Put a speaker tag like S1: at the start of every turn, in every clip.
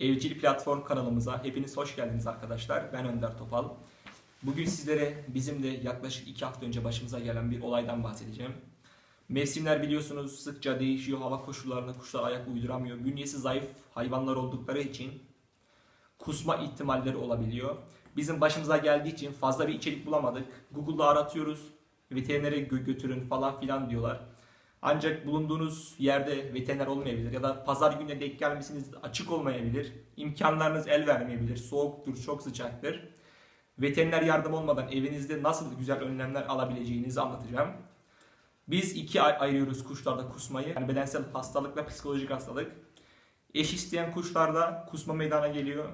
S1: Evcil Platform kanalımıza hepiniz hoş geldiniz arkadaşlar. Ben Önder Topal. Bugün sizlere bizim de yaklaşık 2 hafta önce başımıza gelen bir olaydan bahsedeceğim. Mevsimler biliyorsunuz sıkça değişiyor. Hava koşullarına kuşlar ayak uyduramıyor. Bünyesi zayıf hayvanlar oldukları için kusma ihtimalleri olabiliyor. Bizim başımıza geldiği için fazla bir içerik bulamadık. Google'da aratıyoruz. Veterinere gö- götürün falan filan diyorlar. Ancak bulunduğunuz yerde veteriner olmayabilir ya da pazar gününe denk gelmesiniz açık olmayabilir. İmkanlarınız el vermeyebilir. Soğuktur, çok sıcaktır. Veteriner yardım olmadan evinizde nasıl güzel önlemler alabileceğinizi anlatacağım. Biz ikiye ay- ayırıyoruz kuşlarda kusmayı. Yani bedensel hastalık ve psikolojik hastalık. Eş isteyen kuşlarda kusma meydana geliyor.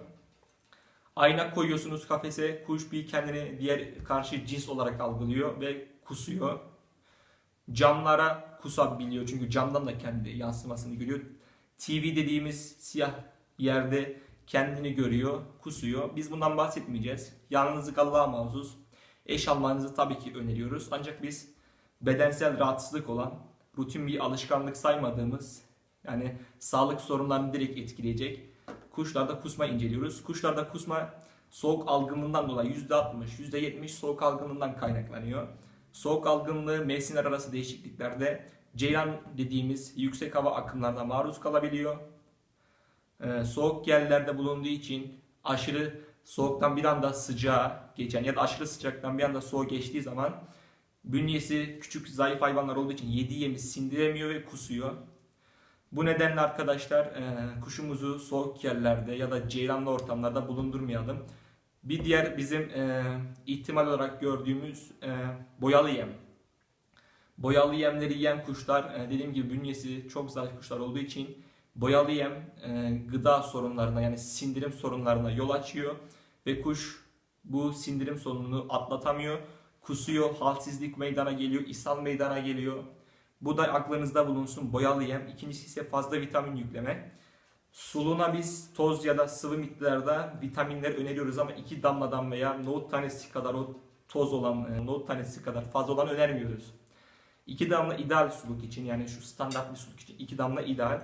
S1: Ayna koyuyorsunuz kafese. Kuş bir kendini diğer karşı cins olarak algılıyor ve kusuyor. Camlara kusabiliyor çünkü camdan da kendi yansımasını görüyor. TV dediğimiz siyah yerde kendini görüyor, kusuyor. Biz bundan bahsetmeyeceğiz. Yalnızlık Allah'a mahsus. Eş almanızı tabii ki öneriyoruz. Ancak biz bedensel rahatsızlık olan, rutin bir alışkanlık saymadığımız, yani sağlık sorunlarını direkt etkileyecek kuşlarda kusma inceliyoruz. Kuşlarda kusma soğuk algınlığından dolayı %60, %70 soğuk algınlığından kaynaklanıyor. Soğuk algınlığı mevsimler arası değişikliklerde ceylan dediğimiz yüksek hava akımlarına maruz kalabiliyor. Ee, soğuk yerlerde bulunduğu için aşırı soğuktan bir anda sıcağa geçen ya da aşırı sıcaktan bir anda soğuğa geçtiği zaman bünyesi küçük zayıf hayvanlar olduğu için yediği yemi sindiremiyor ve kusuyor. Bu nedenle arkadaşlar e, kuşumuzu soğuk yerlerde ya da ceylanlı ortamlarda bulundurmayalım. Bir diğer bizim e, ihtimal olarak gördüğümüz e, boyalı yem. Boyalı yemleri yiyen kuşlar e, dediğim gibi bünyesi çok zayıf kuşlar olduğu için boyalı yem e, gıda sorunlarına yani sindirim sorunlarına yol açıyor ve kuş bu sindirim sorununu atlatamıyor. Kusuyor, halsizlik meydana geliyor, ishal meydana geliyor. Bu da aklınızda bulunsun boyalı yem. İkincisi ise fazla vitamin yükleme. Suluğuna biz toz ya da sıvı miktarda vitaminler öneriyoruz ama iki damladan veya nohut tanesi kadar o toz olan e, nohut tanesi kadar fazla olan önermiyoruz. İki damla ideal suluk için yani şu standart bir suluk için iki damla ideal.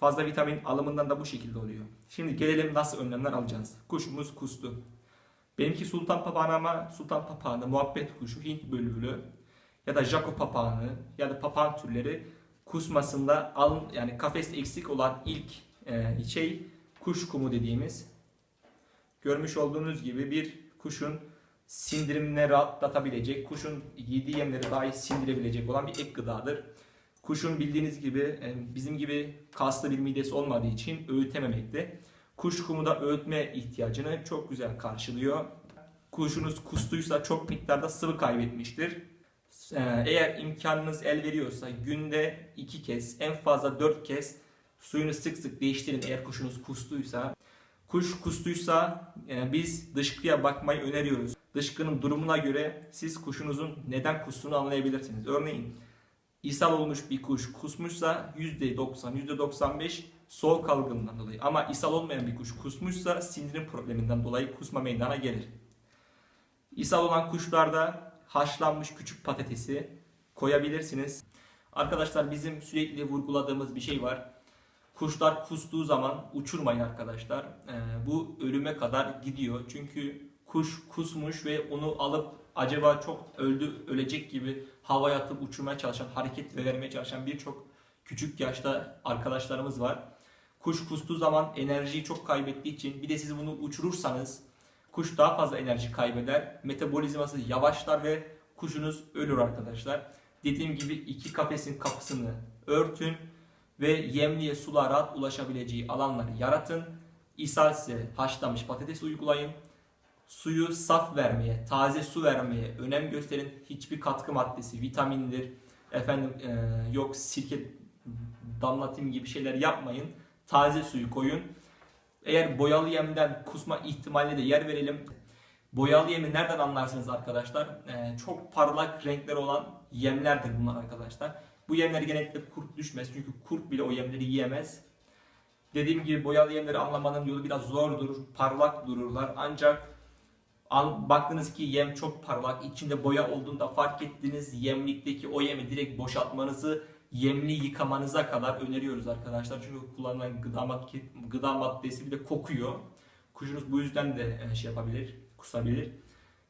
S1: Fazla vitamin alımından da bu şekilde oluyor. Şimdi gelelim nasıl önlemler alacağız. Kuşumuz kustu. Benimki sultan papağanı ama sultan papağanı, muhabbet kuşu, Hint bülbülü ya da Jaco papağanı ya da papağan türleri kusmasında alın yani kafeste eksik olan ilk e, şey kuş kumu dediğimiz. Görmüş olduğunuz gibi bir kuşun sindirimine rahatlatabilecek, kuşun yediği yemleri daha iyi sindirebilecek olan bir ek gıdadır. Kuşun bildiğiniz gibi e, bizim gibi kaslı bir midesi olmadığı için öğütememekte. Kuş kumu da öğütme ihtiyacını çok güzel karşılıyor. Kuşunuz kustuysa çok miktarda sıvı kaybetmiştir. Ee, Eğer imkanınız el veriyorsa günde iki kez en fazla dört kez suyunu sık sık değiştirin eğer kuşunuz kustuysa. Kuş kustuysa e, biz dışkıya bakmayı öneriyoruz. Dışkının durumuna göre siz kuşunuzun neden kustuğunu anlayabilirsiniz. Örneğin ishal olmuş bir kuş kusmuşsa %90, %95 soğuk algınından dolayı. Ama ishal olmayan bir kuş kusmuşsa sindirim probleminden dolayı kusma meydana gelir. İshal olan kuşlarda haşlanmış küçük patatesi koyabilirsiniz. Arkadaşlar bizim sürekli vurguladığımız bir şey var. Kuşlar kustuğu zaman uçurmayın arkadaşlar. Ee, bu ölüme kadar gidiyor. Çünkü kuş kusmuş ve onu alıp acaba çok öldü ölecek gibi havaya atıp uçurmaya çalışan, hareket vermeye çalışan birçok küçük yaşta arkadaşlarımız var. Kuş kustuğu zaman enerjiyi çok kaybettiği için bir de siz bunu uçurursanız kuş daha fazla enerji kaybeder. Metabolizması yavaşlar ve kuşunuz ölür arkadaşlar. Dediğim gibi iki kafesin kapısını örtün ve yemliğe sular rahat ulaşabileceği alanları yaratın. İshalse haşlanmış patates uygulayın. Suyu saf vermeye, taze su vermeye önem gösterin. Hiçbir katkı maddesi, vitamindir, efendim e, yok sirke damlatayım gibi şeyler yapmayın. Taze suyu koyun. Eğer boyalı yemden kusma ihtimaline de yer verelim. Boyalı yemi nereden anlarsınız arkadaşlar? Ee, çok parlak renkleri olan yemlerdir bunlar arkadaşlar. Bu yemleri genellikle kurt düşmez çünkü kurt bile o yemleri yiyemez. Dediğim gibi boyalı yemleri anlamanın yolu biraz zordur. Parlak dururlar ancak an, baktınız ki yem çok parlak içinde boya olduğunda fark ettiniz yemlikteki o yemi direkt boşaltmanızı yemli yıkamanıza kadar öneriyoruz arkadaşlar. Çünkü kullanılan gıda, madde, gıda maddesi bir de kokuyor. Kuşunuz bu yüzden de e, şey yapabilir, kusabilir.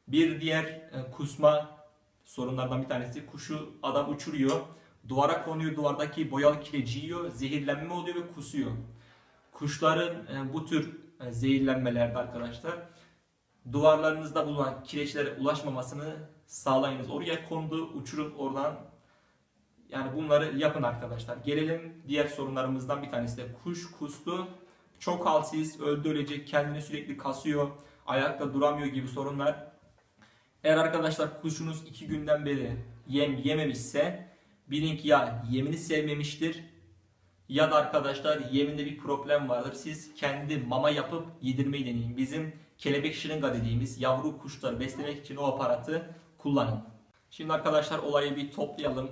S1: Bir diğer e, kusma sorunlardan bir tanesi kuşu adam uçuruyor. Duvara konuyor, duvardaki boyalı kireci yiyor, zehirlenme oluyor ve kusuyor. Kuşların e, bu tür e, zehirlenmelerde arkadaşlar duvarlarınızda bulunan kireçlere ulaşmamasını sağlayınız. Oraya kondu, uçurun oradan. Yani bunları yapın arkadaşlar. Gelelim diğer sorunlarımızdan bir tanesi de kuş kustu. Çok halsiz, öldü ölecek, kendini sürekli kasıyor, ayakta duramıyor gibi sorunlar. Eğer arkadaşlar kuşunuz iki günden beri yem yememişse bilin ki ya yemini sevmemiştir ya da arkadaşlar yeminde bir problem vardır. Siz kendi mama yapıp yedirmeyi deneyin. Bizim kelebek şırınga dediğimiz yavru kuşları beslemek için o aparatı kullanın. Şimdi arkadaşlar olayı bir toplayalım.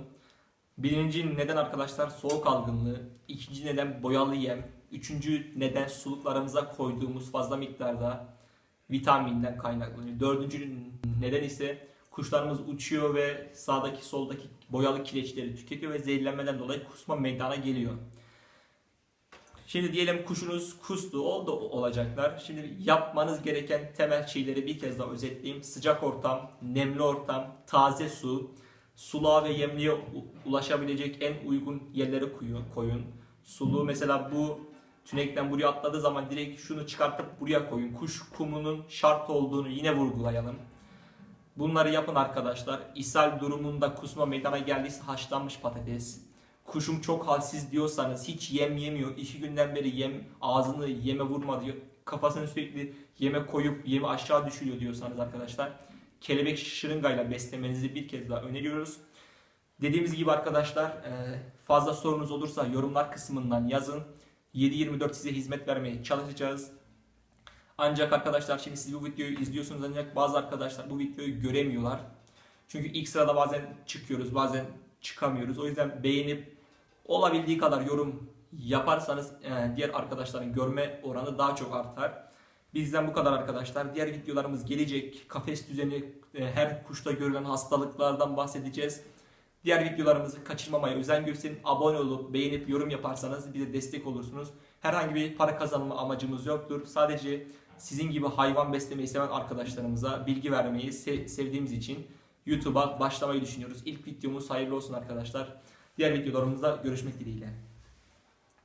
S1: Birinci neden arkadaşlar soğuk algınlığı. ikinci neden boyalı yem. Üçüncü neden suluklarımıza koyduğumuz fazla miktarda vitaminden kaynaklanıyor. Dördüncü neden ise kuşlarımız uçuyor ve sağdaki soldaki boyalı kireçleri tüketiyor ve zehirlenmeden dolayı kusma meydana geliyor. Şimdi diyelim kuşunuz kustu, oldu olacaklar. Şimdi yapmanız gereken temel şeyleri bir kez daha özetleyeyim. Sıcak ortam, nemli ortam, taze su, suluğa ve yemliğe ulaşabilecek en uygun yerlere koyun. koyun. Suluğu mesela bu tünekten buraya atladığı zaman direkt şunu çıkartıp buraya koyun. Kuş kumunun şart olduğunu yine vurgulayalım. Bunları yapın arkadaşlar. İshal durumunda kusma meydana geldiyse haşlanmış patates. Kuşum çok halsiz diyorsanız hiç yem yemiyor. iki günden beri yem ağzını yeme vurmadı. Kafasını sürekli yeme koyup yemi aşağı düşürüyor diyorsanız arkadaşlar. Kelebek şırıngayla beslemenizi bir kez daha öneriyoruz. Dediğimiz gibi arkadaşlar e, fazla sorunuz olursa yorumlar kısmından yazın. 7-24 size hizmet vermeye çalışacağız. Ancak arkadaşlar şimdi siz bu videoyu izliyorsunuz ancak bazı arkadaşlar bu videoyu göremiyorlar. Çünkü ilk sırada bazen çıkıyoruz bazen çıkamıyoruz. O yüzden beğenip olabildiği kadar yorum yaparsanız e, diğer arkadaşların görme oranı daha çok artar. Bizden bu kadar arkadaşlar. Diğer videolarımız gelecek. Kafes düzeni, e, her kuşta görülen hastalıklardan bahsedeceğiz. Diğer videolarımızı kaçırmamaya özen gösterin. Abone olup beğenip yorum yaparsanız bize destek olursunuz. Herhangi bir para kazanma amacımız yoktur. Sadece sizin gibi hayvan beslemeyi seven arkadaşlarımıza bilgi vermeyi se- sevdiğimiz için YouTube'a başlamayı düşünüyoruz. İlk videomuz hayırlı olsun arkadaşlar. Diğer videolarımızda görüşmek dileğiyle.